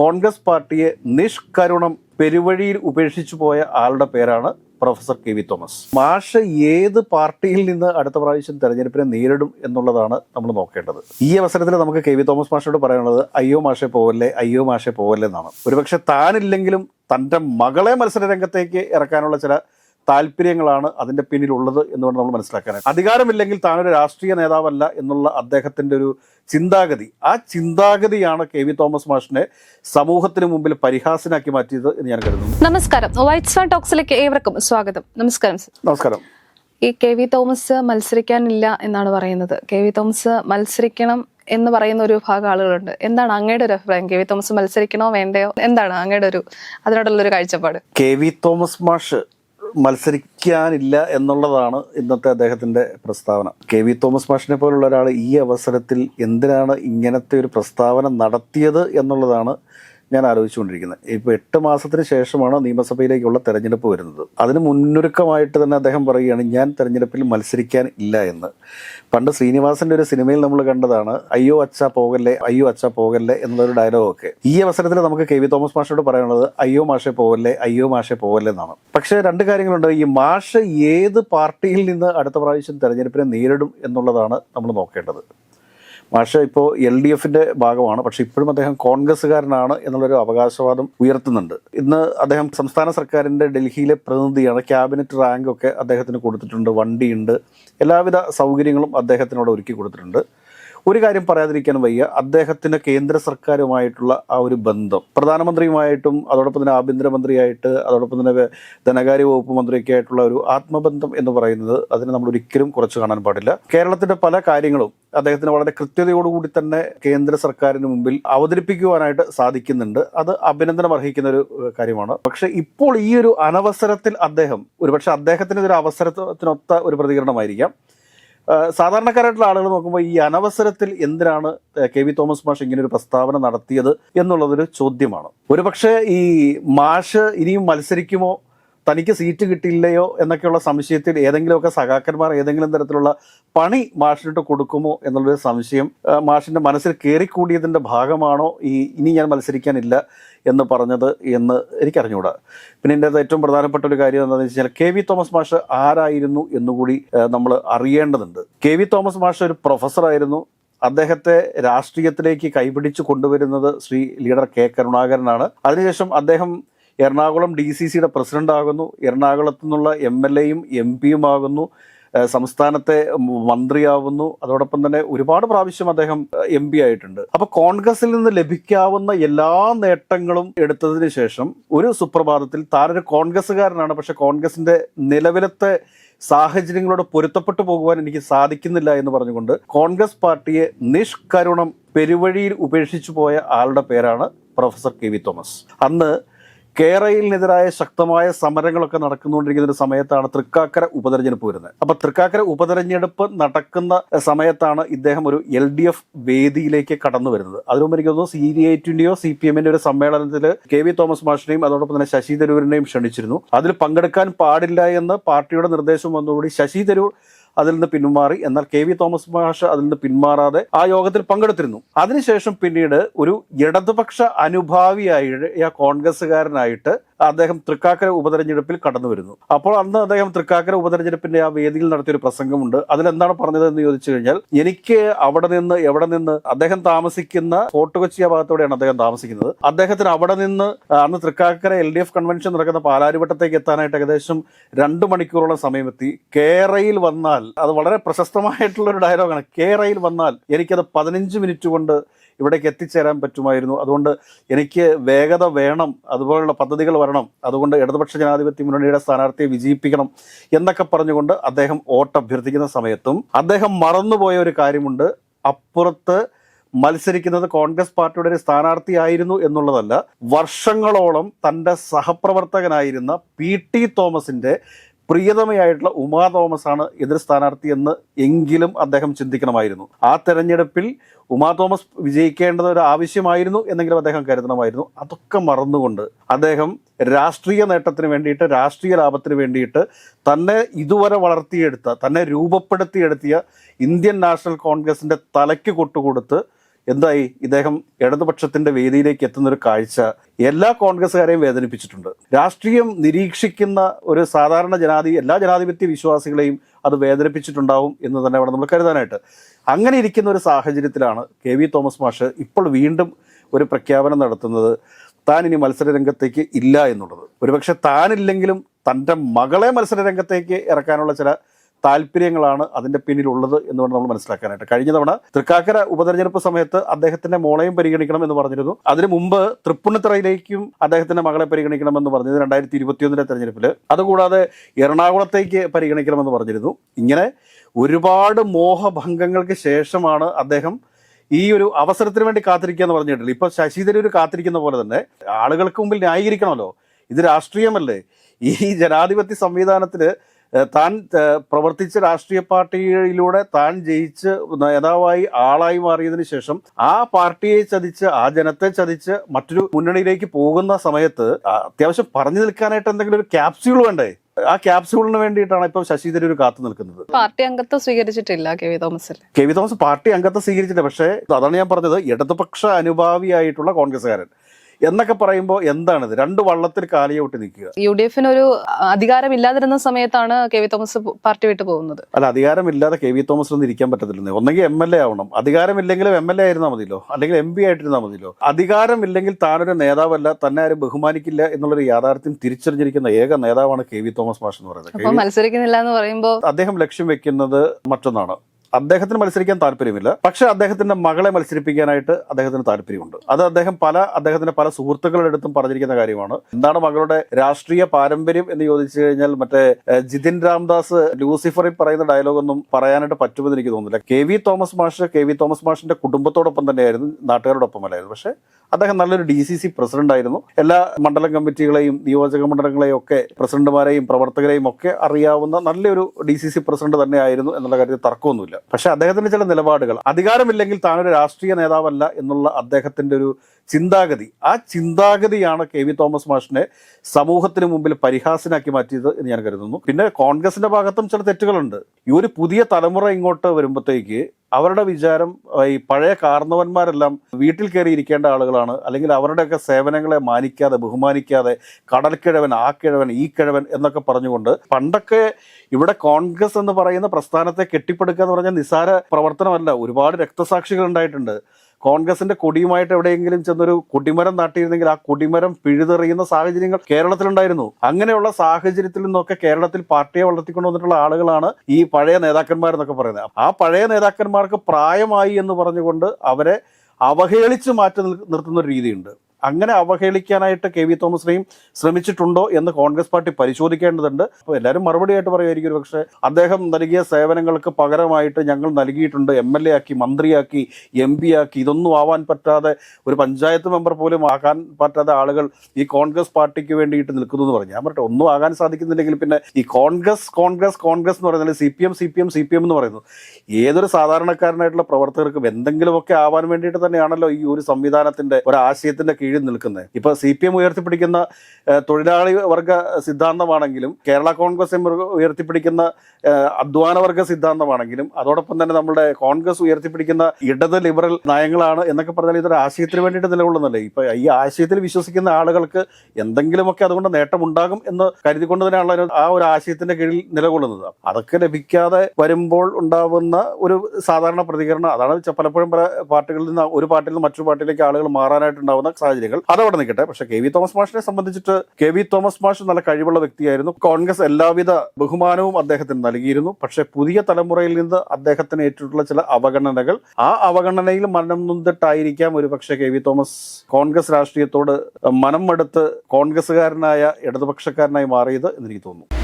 കോൺഗ്രസ് പാർട്ടിയെ നിഷ്കരുണം പെരുവഴിയിൽ ഉപേക്ഷിച്ചു പോയ ആളുടെ പേരാണ് പ്രൊഫസർ കെ വി തോമസ്. മാഷ് ഏത് പാർട്ടിയിൽ നിന്ന് അടുത്ത പ്രാവശ്യം തെരഞ്ഞെടുപ്പിനെ നേരിടും എന്നുള്ളതാണ് നമ്മൾ നോക്കേണ്ടത്. ഈ അവസരത്തിൽ നമുക്ക് കെ വി തോമസ് മാഷോട് പറയാനുള്ളത് അയ്യോ മാഷെ പോവല്ലേ അയ്യോ മാഷെ പോവല്ലേ എന്നാണ്. ഒരുപക്ഷെ താനില്ലെങ്കിലും തന്റെ മകളെ മത്സര രംഗത്തേക്ക് ഇറക്കാനുള്ള ചില താല്പര്യങ്ങളാണ് അതിന്റെ പിന്നിലുള്ളത് എന്ന് വേണം നമ്മൾ മനസ്സിലാക്കാനായിട്ട് അധികാരമില്ലെങ്കിൽ താനൊരു രാഷ്ട്രീയ നേതാവല്ല എന്നുള്ള അദ്ദേഹത്തിന്റെ ഒരു ചിന്താഗതി. ആ ചിന്താഗതിയാണ് കെ വി തോമസ് മാഷിനെ സമൂഹത്തിന് മുമ്പിൽ പരിഹാസനാക്കി മാറ്റിയത് എന്ന് ഞാൻ കരുതുന്നു. നമസ്കാരം. വൈറ്റ് ടോക്സിലേക്ക് ഏവർക്കും സ്വാഗതം. നമസ്കാരം. നമസ്കാരം. ഈ കെ വി തോമസ് മത്സരിക്കാനില്ല എന്നാണ് പറയുന്നത്. കെ വി തോമസ് മത്സരിക്കണം എന്ന് പറയുന്ന ഒരു ഭാഗം ആളുകളുണ്ട്. എന്താണ് അങ്ങയുടെ ഒരു അഭിപ്രായം? കെ വി തോമസ് മത്സരിക്കണോ വേണ്ടയോ? എന്താണ് അങ്ങയുടെ ഒരു അതിനോടുള്ള ഒരു കാഴ്ചപ്പാട്? കെ വി തോമസ് മാഷ് മത്സരിക്കാനില്ല എന്നുള്ളതാണ് ഇന്നത്തെ അദ്ദേഹത്തിന്റെ പ്രസ്താവന. കെ വി തോമസ് മാഷിനെ പോലുള്ള ഒരാൾ ഈ അവസരത്തിൽ എന്തിനാണ് ഇങ്ങനത്തെ ഒരു പ്രസ്താവന നടത്തിയത് എന്നുള്ളതാണ് ഞാൻ ആലോചിച്ചുകൊണ്ടിരിക്കുന്നത്. ഇപ്പോൾ എട്ട് മാസത്തിന് ശേഷമാണ് നിയമസഭയിലേക്കുള്ള തെരഞ്ഞെടുപ്പ് വരുന്നത്? അതിന് മുന്നൊരുക്കമായിട്ട് തന്നെ അദ്ദേഹം പറയുകയാണ് ഞാൻ തെരഞ്ഞെടുപ്പിൽ മത്സരിക്കാൻ ഇല്ല എന്ന്. പണ്ട് ശ്രീനിവാസന്റെ ഒരു സിനിമയിൽ നമ്മൾ കണ്ടതാണ് അയ്യോ അച്ഛ പോകല്ലേ അയ്യോ അച്ഛ പോകല്ലേ എന്നുള്ളൊരു ഡയലോഗൊക്കെ ഈ അവസരത്തിൽ നമുക്ക് കെ വി തോമസ് മാഷോട് പറയാനുള്ളത് അയ്യോ മാഷെ പോകല്ലേ അയ്യോ മാഷെ പോകല്ലേ എന്നാണ്. പക്ഷേ രണ്ട് കാര്യങ്ങളുണ്ട്. ഈ മാഷ ഏത് പാർട്ടിയിൽ നിന്ന് അടുത്ത പ്രാവശ്യം തെരഞ്ഞെടുപ്പിനെ നേരിടും എന്നുള്ളതാണ് നമ്മൾ നോക്കേണ്ടത്. മാഷ് ഇപ്പോൾ എൽ ഡി എഫിന്റെ ഭാഗമാണ്. പക്ഷേ ഇപ്പോഴും അദ്ദേഹം കോൺഗ്രസ്സുകാരനാണ് എന്നുള്ളൊരു അവകാശവാദം ഉയർത്തുന്നുണ്ട്. ഇന്ന് അദ്ദേഹം സംസ്ഥാന സർക്കാരിന്റെ ഡൽഹിയിലെ പ്രതിനിധിയാണ്. ക്യാബിനറ്റ് റാങ്കൊക്കെ അദ്ദേഹത്തിന് കൊടുത്തിട്ടുണ്ട്. വണ്ടിയുണ്ട്. എല്ലാവിധ സൗകര്യങ്ങളും അദ്ദേഹത്തിനോട് ഒരുക്കി കൊടുത്തിട്ടുണ്ട്. ഒരു കാര്യം പറയാതിരിക്കാൻ വയ്യ. അദ്ദേഹത്തിന് കേന്ദ്ര സർക്കാരുമായിട്ടുള്ള ആ ഒരു ബന്ധം. പ്രധാനമന്ത്രിയുമായിട്ടും അതോടൊപ്പം തന്നെ ആഭ്യന്തരമന്ത്രിയായിട്ട് അതോടൊപ്പം തന്നെ ധനകാര്യ വകുപ്പ് മന്ത്രിയൊക്കെ ആയിട്ടുള്ള ഒരു ആത്മബന്ധം എന്ന് പറയുന്നത് അതിനെ നമ്മൾ ഒരിക്കലും കുറച്ച് കാണാൻ പാടില്ല. കേരളത്തിന്റെ പല കാര്യങ്ങളും അദ്ദേഹത്തിന് വളരെ കൃത്യതയോടുകൂടി തന്നെ കേന്ദ്ര സർക്കാരിന് മുമ്പിൽ അവതരിപ്പിക്കുവാനായിട്ട് സാധിക്കുന്നുണ്ട്. അത് അഭിനന്ദനം അർഹിക്കുന്ന ഒരു കാര്യമാണ്. പക്ഷേ ഇപ്പോൾ ഈ ഒരു അനവസരത്തിൽ അദ്ദേഹം ഒരുപക്ഷെ ഒരു അവസരത്തിനൊത്ത ഒരു പ്രതികരണമായിരിക്കാം. സാധാരണക്കാരായിട്ടുള്ള ആളുകൾ നോക്കുമ്പോൾ ഈ അനവസരത്തിൽ എന്തിനാണ് കെ വി തോമസ് മാഷ് ഇങ്ങനെ ഒരു പ്രസ്താവന നടത്തിയത് എന്നുള്ളതൊരു ചോദ്യമാണ്. ഒരുപക്ഷെ ഈ മാഷ് ഇനിയും മത്സരിക്കുമോ തനിക്ക് സീറ്റ് കിട്ടില്ലയോ എന്നൊക്കെയുള്ള സംശയത്തിൽ ഏതെങ്കിലുമൊക്കെ സഖാക്കന്മാർ ഏതെങ്കിലും തരത്തിലുള്ള പണി മാഷിനിട്ട് കൊടുക്കുമോ എന്നുള്ളൊരു സംശയം മാഷിന്റെ മനസ്സിൽ കയറിക്കൂടിയതിന്റെ ഭാഗമാണോ ഈ ഇനി ഞാൻ മത്സരിക്കാനില്ല എന്ന് പറഞ്ഞത് എന്ന് എനിക്കറിഞ്ഞുകൂടാ പിന്നെ എന്റെ ഏറ്റവും പ്രധാനപ്പെട്ട ഒരു കാര്യം എന്താണെന്ന് വെച്ചാൽ കെ വി തോമസ് മാഷ് ആരായിരുന്നു എന്നുകൂടി നമ്മൾ അറിയേണ്ടതുണ്ട്. കെ വി തോമസ് മാഷ് ഒരു പ്രൊഫസറായിരുന്നു അദ്ദേഹത്തെ രാഷ്ട്രീയത്തിലേക്ക് കൈപിടിച്ച് കൊണ്ടുവരുന്നത് ശ്രീ ലീഡർ കെ കരുണാകരനാണ്. അതിനുശേഷം അദ്ദേഹം എറണാകുളം ഡി സി സിയുടെ പ്രസിഡന്റ് ആകുന്നു. എറണാകുളത്തു നിന്നുള്ള എം എൽ എയും എം പിയും ആകുന്നു. സംസ്ഥാനത്തെ മന്ത്രിയാവുന്നു. അതോടൊപ്പം തന്നെ ഒരുപാട് പ്രാവശ്യം അദ്ദേഹം എം പി ആയിട്ടുണ്ട് അപ്പൊ കോൺഗ്രസിൽ നിന്ന് ലഭിക്കാവുന്ന എല്ലാ നേട്ടങ്ങളും എടുത്തതിന് ശേഷം ഒരു സുപ്രഭാതത്തിൽ താനൊരു കോൺഗ്രസ്സുകാരനാണ്. പക്ഷെ കോൺഗ്രസിന്റെ നിലവിലത്തെ സാഹചര്യങ്ങളോട് പൊരുത്തപ്പെട്ടു പോകുവാൻ എനിക്ക് സാധിക്കുന്നില്ല എന്ന് പറഞ്ഞുകൊണ്ട് കോൺഗ്രസ് പാർട്ടിയെ നിഷ്കരുണം പെരുവഴിയിൽ ഉപേക്ഷിച്ചു പോയ ആളുടെ പേരാണ് പ്രൊഫസർ കെ വി തോമസ്. അന്ന് കേരളത്തിനെതിരായ ശക്തമായ സമരങ്ങളൊക്കെ നടക്കുന്നുകൊണ്ടിരിക്കുന്ന ഒരു സമയത്താണ് തൃക്കാക്കര ഉപതെരഞ്ഞെടുപ്പ് വരുന്നത്. അപ്പൊ തൃക്കാക്കര ഉപതെരഞ്ഞെടുപ്പ് നടക്കുന്ന സമയത്താണ് ഇദ്ദേഹം ഒരു എൽ ഡി എഫ് വേദിയിലേക്ക് കടന്നു വരുന്നത്. അതിനു മുമ്പ് എനിക്ക് തോന്നുന്നു സി ഡി ഐറ്റിന്റെയോ സി പി എമ്മിന്റെ ഒരു സമ്മേളനത്തിൽ കെ വി തോമസ് മാഷിനെയും അതോടൊപ്പം തന്നെ ശശി തരൂരിനെയും ക്ഷണിച്ചിരുന്നു. അതിൽ പങ്കെടുക്കാൻ പാടില്ല എന്ന് പാർട്ടിയുടെ നിർദ്ദേശം വന്നതോടുകൂടി ശശി തരൂർ അതിൽ നിന്ന് പിന്മാറി. എന്നാൽ കെ വി തോമസ് മാഷ് അതിൽ നിന്ന് പിന്മാറാതെ ആ യോഗത്തിൽ പങ്കെടുത്തിരുന്നു. അതിനുശേഷം പിന്നീട് ഒരു ഇടതുപക്ഷ അനുഭാവിയായി കോൺഗ്രസ്സുകാരനായിട്ട് അദ്ദേഹം തൃക്കാക്കര ഉപതെരഞ്ഞെടുപ്പിൽ കടന്നു വരുന്നു. അപ്പോൾ അന്ന് അദ്ദേഹം തൃക്കാക്കര ഉപതെരഞ്ഞെടുപ്പിന്റെ ആ വേദിയിൽ നടത്തിയ ഒരു പ്രസംഗമുണ്ട്. അതിലെന്താണ് പറഞ്ഞത് എന്ന് ചോദിച്ചു കഴിഞ്ഞാൽ എനിക്ക് അവിടെ നിന്ന് എവിടെ നിന്ന് അദ്ദേഹം താമസിക്കുന്ന ഫോർട്ട് കൊച്ചി ഭാഗത്തോടെയാണ് അദ്ദേഹം താമസിക്കുന്നത്. അദ്ദേഹത്തിന് അവിടെ നിന്ന് അന്ന് Thrikkakara L D F convention നടക്കുന്ന പാലാരിവട്ടത്തേക്ക് എത്താനായിട്ട് ഏകദേശം രണ്ട് മണിക്കൂറോളം സമയമെത്തി. കേരയിൽ വന്നാൽ അത് വളരെ പ്രശസ്തമായിട്ടുള്ള ഒരു ഡയലോഗാണ് കേരയിൽ വന്നാൽ എനിക്കത് പതിനഞ്ച് മിനിറ്റ് കൊണ്ട് ഇവിടേക്ക് എത്തിച്ചേരാൻ പറ്റുമായിരുന്നു. അതുകൊണ്ട് എനിക്ക് വേഗത വേണം അതുപോലുള്ള പദ്ധതികൾ വരണം അതുകൊണ്ട് ഇടതുപക്ഷ ജനാധിപത്യ മുന്നണിയുടെ സ്ഥാനാർത്ഥിയെ വിജയിപ്പിക്കണം എന്നൊക്കെ പറഞ്ഞുകൊണ്ട് അദ്ദേഹം വോട്ട് അഭ്യർത്ഥിക്കുന്ന സമയത്തും അദ്ദേഹം മറന്നുപോയ ഒരു കാര്യമുണ്ട്. അപ്പുറത്ത് മത്സരിക്കുന്നത് കോൺഗ്രസ് പാർട്ടിയുടെ ഒരു സ്ഥാനാർത്ഥിയായിരുന്നു എന്നുള്ളതല്ല വർഷങ്ങളോളം തന്റെ സഹപ്രവർത്തകനായിരുന്ന പി ടി തോമസിന്റെ പ്രിയതമയായിട്ടുള്ള ഉമാ തോമസ് ആണ് എതിർ സ്ഥാനാർത്ഥി എന്ന് എങ്കിലും അദ്ദേഹം ചിന്തിക്കണമായിരുന്നു. ആ തെരഞ്ഞെടുപ്പിൽ ഉമാ തോമസ് വിജയിക്കേണ്ടത് ഒരു ആവശ്യമായിരുന്നു എന്നെങ്കിലും അദ്ദേഹം കരുതണമായിരുന്നു. അതൊക്കെ മറന്നുകൊണ്ട് അദ്ദേഹം രാഷ്ട്രീയ നേട്ടത്തിന് വേണ്ടിയിട്ട് രാഷ്ട്രീയ ലാഭത്തിന് വേണ്ടിയിട്ട് തന്നെ ഇതുവരെ വളർത്തിയെടുത്ത തന്നെ രൂപപ്പെടുത്തിയെടുത്തിയ ഇന്ത്യൻ നാഷണൽ കോൺഗ്രസിന്റെ തലയ്ക്ക് കൊട്ടുകൊടുത്ത് എന്തായി? ഇദ്ദേഹം ഇടതുപക്ഷത്തിന്റെ വേദിയിലേക്ക് എത്തുന്ന ഒരു കാഴ്ച എല്ലാ കോൺഗ്രസ്സുകാരെയും വേദനിപ്പിച്ചിട്ടുണ്ട്. രാഷ്ട്രീയം നിരീക്ഷിക്കുന്ന ഒരു സാധാരണ ജനാധി എല്ലാ ജനാധിപത്യ വിശ്വാസികളെയും അത് വേദനിപ്പിച്ചിട്ടുണ്ടാവും എന്ന് തന്നെ വേണം നമ്മൾ കരുതാനായിട്ട്. അങ്ങനെ ഇരിക്കുന്ന ഒരു സാഹചര്യത്തിലാണ് കെ വി തോമസ് മാഷ് ഇപ്പോൾ വീണ്ടും ഒരു പ്രഖ്യാപനം നടത്തുന്നത്. താൻ ഇനി മത്സര രംഗത്തേക്ക് ഇല്ല എന്നുള്ളത്. ഒരുപക്ഷെ താനില്ലെങ്കിലും തന്റെ മകളെ മത്സര രംഗത്തേക്ക് ഇറക്കാനുള്ള ചില താല്പര്യങ്ങളാണ് അതിന്റെ പിന്നിലുള്ളത് എന്ന് വേണം നമ്മൾ മനസ്സിലാക്കാനായിട്ട്. കഴിഞ്ഞ തവണ തൃക്കാക്കര ഉപതെരഞ്ഞെടുപ്പ് സമയത്ത് അദ്ദേഹത്തിന്റെ മോളെയും പരിഗണിക്കണം എന്ന് പറഞ്ഞിരുന്നു. അതിനു മുമ്പ് തൃപ്പുണിത്തറയിലേക്കും അദ്ദേഹത്തിന്റെ മകളെ പരിഗണിക്കണമെന്ന് പറഞ്ഞത് രണ്ടായിരത്തി ഇരുപത്തിയൊന്നിലെ തെരഞ്ഞെടുപ്പിൽ. അതുകൂടാതെ എറണാകുളത്തേക്ക് പരിഗണിക്കണമെന്ന് പറഞ്ഞിരുന്നു. ഇങ്ങനെ ഒരുപാട് മോഹഭംഗങ്ങൾക്ക് ശേഷമാണ് അദ്ദേഹം ഈ ഒരു അവസരത്തിന് വേണ്ടി കാത്തിരിക്കുക എന്ന് പറഞ്ഞിട്ടില്ല? ഇപ്പൊ ശശി കാത്തിരിക്കുന്ന പോലെ തന്നെ ആളുകൾക്ക് മുമ്പിൽ ന്യായീകരിക്കണമല്ലോ? ഇത് രാഷ്ട്രീയമല്ലേ? ഈ ജനാധിപത്യ സംവിധാനത്തിൽ താൻ പ്രവർത്തിച്ച രാഷ്ട്രീയ പാർട്ടിയിലൂടെ താൻ ജയിച്ച് നേതാവായി ആളായി മാറിയതിനു ശേഷം ആ പാർട്ടിയെ ചതിച്ച് ആ ജനത്തെ ചതിച്ച് മറ്റൊരു മുന്നണിയിലേക്ക് പോകുന്ന സമയത്ത് അത്യാവശ്യം പറഞ്ഞു നിൽക്കാനായിട്ട് എന്തെങ്കിലും ഒരു ക്യാപ്സ്യൂൾ വേണ്ടേ? ആ ക്യാപ്സ്യൂളിന് വേണ്ടിയിട്ടാണ് ഇപ്പൊ ശശി തരൂർ കാത്തു നിൽക്കുന്നത്. പാർട്ടി അംഗത്വം സ്വീകരിച്ചിട്ടില്ല K V Thomas K V Thomas party അംഗത്വം സ്വീകരിച്ചിട്ടില്ല പക്ഷേ അതാണ് ഞാൻ പറഞ്ഞത്. ഇടതുപക്ഷ അനുഭാവിയായിട്ടുള്ള കോൺഗ്രസ്സുകാരൻ. എന്നൊക്കെ പറയുമ്പോൾ എന്താണിത്? രണ്ട് വള്ളത്തിൽ കാലിയോട്ട് നിൽക്കുക. യു ഡി എഫിന് ഒരു അധികാരമില്ലാതിരുന്ന സമയത്താണ് കെ വി തോമസ് പാർട്ടി വിട്ടു പോകുന്നത്. അല്ല അധികാരമില്ലാതെ കെ വി തോമസ് ഒന്നും ഇരിക്കാൻ പറ്റത്തില്ലെന്ന്. ഒന്നെങ്കിൽ എം എൽ എ ആവണം. അധികാരമില്ലെങ്കിലും എം എൽ എ ആയിരുന്നാൽ മതിയല്ലോ. അല്ലെങ്കിൽ എം പി ആയിട്ടിരുന്നാൽ മതിയല്ലോ. അധികാരമില്ലെങ്കിൽ താനൊരു നേതാവല്ല തന്നെ ആരും ബഹുമാനിക്കില്ല എന്നുള്ളൊരു യാഥാർത്ഥ്യം തിരിച്ചറിഞ്ഞിരിക്കുന്ന ഏക നേതാവാണ് കെ വി തോമസ് മാഷ് എന്ന് പറയുന്നത്. മത്സരിക്കുന്നില്ല എന്ന് പറയുമ്പോൾ അദ്ദേഹം ലക്ഷ്യം വെക്കുന്നത് മറ്റൊന്നാണ്. അദ്ദേഹത്തിന് മത്സരിക്കാൻ താല്പര്യമില്ല. പക്ഷെ അദ്ദേഹത്തിന്റെ മകളെ മത്സരിപ്പിക്കാനായിട്ട് അദ്ദേഹത്തിന് താല്പര്യമുണ്ട്. അത് അദ്ദേഹം പല അദ്ദേഹത്തിന്റെ പല സുഹൃത്തുക്കളുടെ അടുത്തും പറഞ്ഞിരിക്കുന്ന കാര്യമാണ്. എന്താണ് മകളുടെ രാഷ്ട്രീയ പാരമ്പര്യം എന്ന് ചോദിച്ചു കഴിഞ്ഞാൽ മറ്റേ ജിതിൻ രാംദാസ് ലൂസിഫറിൽ പറയുന്ന ഡയലോഗൊന്നും പറയാനായിട്ട് പറ്റുമെന്ന് എനിക്ക് തോന്നുന്നില്ല. കെ വി തോമസ് മാഷ് കെ വി തോമസ് മാഷിന്റെ കുടുംബത്തോടൊപ്പം തന്നെയായിരുന്നു നാട്ടുകാരോടൊപ്പം അല്ലായിരുന്നു. പക്ഷെ അദ്ദേഹം നല്ലൊരു ഡി സി സി പ്രസിഡന്റ് ആയിരുന്നു. എല്ലാ മണ്ഡലം കമ്മിറ്റികളെയും നിയോജക മണ്ഡലങ്ങളെയും ഒക്കെ പ്രസിഡന്റുമാരെയും പ്രവർത്തകരെയും ഒക്കെ അറിയാവുന്ന നല്ലൊരു ഡി സി സി പ്രസിഡന്റ് തന്നെയായിരുന്നു എന്നുള്ള കാര്യത്തിൽ തർക്കമൊന്നുമില്ല. പക്ഷെ അദ്ദേഹത്തിന്റെ ചില നിലപാടുകൾ അധികാരമില്ലെങ്കിൽ താനൊരു രാഷ്ട്രീയ നേതാവല്ല എന്നുള്ള അദ്ദേഹത്തിന്റെ ഒരു ചിന്താഗതി. ആ ചിന്താഗതിയാണ് കെ വി തോമസ് മാഷിനെ സമൂഹത്തിന് മുമ്പിൽ പരിഹാസനാക്കി മാറ്റിയത് എന്ന് ഞാൻ കരുതുന്നു. പിന്നെ കോൺഗ്രസിന്റെ ഭാഗത്തും ചില തെറ്റുകളുണ്ട്. ഈ ഒരു പുതിയ തലമുറ ഇങ്ങോട്ട് വരുമ്പോഴത്തേക്ക് അവരുടെ വിചാരം ഈ പഴയ കാർന്നവന്മാരെല്ലാം വീട്ടിൽ കയറി ഇരിക്കേണ്ട ആളുകളാണ്. അല്ലെങ്കിൽ അവരുടെയൊക്കെ സേവനങ്ങളെ മാനിക്കാതെ ബഹുമാനിക്കാതെ കടൽക്കിഴവൻ ആ കിഴവൻ ഈ കിഴവൻ എന്നൊക്കെ പറഞ്ഞുകൊണ്ട് പണ്ടൊക്കെ ഇവിടെ കോൺഗ്രസ് എന്ന് പറയുന്ന പ്രസ്ഥാനത്തെ കെട്ടിപ്പടുക്കുക എന്ന് പറഞ്ഞാൽ നിസ്സാര പ്രവർത്തനമല്ല. ഒരുപാട് രക്തസാക്ഷികൾ ഉണ്ടായിട്ടുണ്ട്. കോൺഗ്രസിന്റെ കൊടിയുമായിട്ട് എവിടെയെങ്കിലും ചെന്നൊരു കൊടിമരം നാട്ടിയിരുന്നെങ്കിൽ ആ കൊടിമരം പിഴുതെറിയുന്ന സാഹചര്യങ്ങൾ കേരളത്തിലുണ്ടായിരുന്നു. അങ്ങനെയുള്ള സാഹചര്യത്തിൽ നിന്നൊക്കെ കേരളത്തിൽ പാർട്ടിയെ വളർത്തിക്കൊണ്ടുവന്നിട്ടുള്ള ആളുകളാണ് ഈ പഴയ നേതാക്കന്മാരെന്നൊക്കെ പറയുന്നത്. ആ പഴയ നേതാക്കന്മാർക്ക് പ്രായമായി എന്ന് പറഞ്ഞുകൊണ്ട് അവരെ അവഹേളിച്ച് മാറ്റി നിർത്തുന്ന ഒരു രീതിയുണ്ട്. അങ്ങനെ അവഹേളിക്കാനായിട്ട് കെ വി തോമസിനെയും ശ്രമിച്ചിട്ടുണ്ടോ എന്ന് കോൺഗ്രസ് പാർട്ടി പരിശോധിക്കേണ്ടതുണ്ട്. അപ്പോൾ എല്ലാവരും മറുപടിയായിട്ട് പറയുമായിരിക്കും പക്ഷേ അദ്ദേഹം നൽകിയ സേവനങ്ങൾക്ക് പകരമായിട്ട് ഞങ്ങൾ നൽകിയിട്ടുണ്ട് എം എൽ എ ആക്കി മന്ത്രിയാക്കി എം പി ആക്കി. ഇതൊന്നും ആവാൻ പറ്റാതെ ഒരു പഞ്ചായത്ത് മെമ്പർ പോലും ആകാൻ പറ്റാത്ത ആളുകൾ ഈ കോൺഗ്രസ് പാർട്ടിക്ക് വേണ്ടിയിട്ട് നിൽക്കുന്നു എന്ന് പറഞ്ഞു. ഞാൻ പറയട്ടെ ഒന്നും ആകാൻ സാധിക്കുന്നില്ലെങ്കിൽ പിന്നെ ഈ കോൺഗ്രസ് കോൺഗ്രസ് കോൺഗ്രസ് എന്ന് പറയുന്നത് C P M C P M C P M എന്ന് പറയുന്നു. ഏതൊരു സാധാരണക്കാരനായിട്ടുള്ള പ്രവർത്തകർക്കും എന്തെങ്കിലുമൊക്കെ ആവാൻ വേണ്ടിയിട്ട് തന്നെയാണല്ലോ ഈ ഒരു സംവിധാനത്തിന്റെ ഒരു ആശയത്തിന്റെ കീഴിൽ നിൽക്കുന്നത്. ഇപ്പൊ സി പി എം ഉയർത്തിപ്പിടിക്കുന്ന തൊഴിലാളി വർഗ സിദ്ധാന്തമാണെങ്കിലും കേരള കോൺഗ്രസ് എം ഉയർത്തിപ്പിടിക്കുന്ന അധ്വാനവർഗ സിദ്ധാന്തമാണെങ്കിലും അതോടൊപ്പം തന്നെ നമ്മുടെ കോൺഗ്രസ് ഉയർത്തിപ്പിടിക്കുന്ന ഇടത് ലിബറൽ നയങ്ങളാണ് എന്നൊക്കെ പറഞ്ഞാൽ ഇതൊരു ആശയത്തിന് വേണ്ടിയിട്ട് നിലകൊള്ളുന്നല്ലേ? ഇപ്പൊ ഈ ആശയത്തിൽ വിശ്വസിക്കുന്ന ആളുകൾക്ക് എന്തെങ്കിലുമൊക്കെ അതുകൊണ്ട് നേട്ടമുണ്ടാകും എന്ന് കരുതിക്കൊണ്ട് തന്നെയാണ് ആ ഒരു ആശയത്തിന്റെ കീഴിൽ നിലകൊള്ളുന്നത്. അതൊക്കെ ലഭിക്കാതെ വരുമ്പോൾ ഉണ്ടാവുന്ന ഒരു സാധാരണ പ്രതികരണം. അതാണ് പലപ്പോഴും പല പാർട്ടികളിൽ നിന്ന് ഒരു പാർട്ടിയിൽ നിന്ന് മറ്റൊരു പാർട്ടിയിലേക്ക് ആളുകൾ മാറാനായിട്ടുണ്ടാവുന്ന സാഹചര്യങ്ങൾ അതവിടെ നിൽക്കട്ടെ. പക്ഷെ കെ വി തോമസ് മാഷിനെ സംബന്ധിച്ചിട്ട് കെ വി തോമസ് മാഷ് നല്ല കഴിവുള്ള വ്യക്തിയായിരുന്നു. കോൺഗ്രസ് എല്ലാവിധ ബഹുമാനവും അദ്ദേഹത്തിന് നൽകിയിരുന്നു. പക്ഷെ പുതിയ തലമുറയിൽ നിന്ന് അദ്ദേഹത്തിന് ഏറ്റിട്ടുള്ള ചില അവഗണനകൾ ആ അവഗണനയിൽ മനം നൊന്തിട്ടായിരിക്കാം ഒരു പക്ഷേ കെ വി തോമസ് കോൺഗ്രസ് രാഷ്ട്രീയത്തോട് മനം മടുത്ത് കോൺഗ്രസ്സുകാരനായ ഇടതുപക്ഷക്കാരനായി മാറിയത് എന്ന് എനിക്ക് തോന്നുന്നു.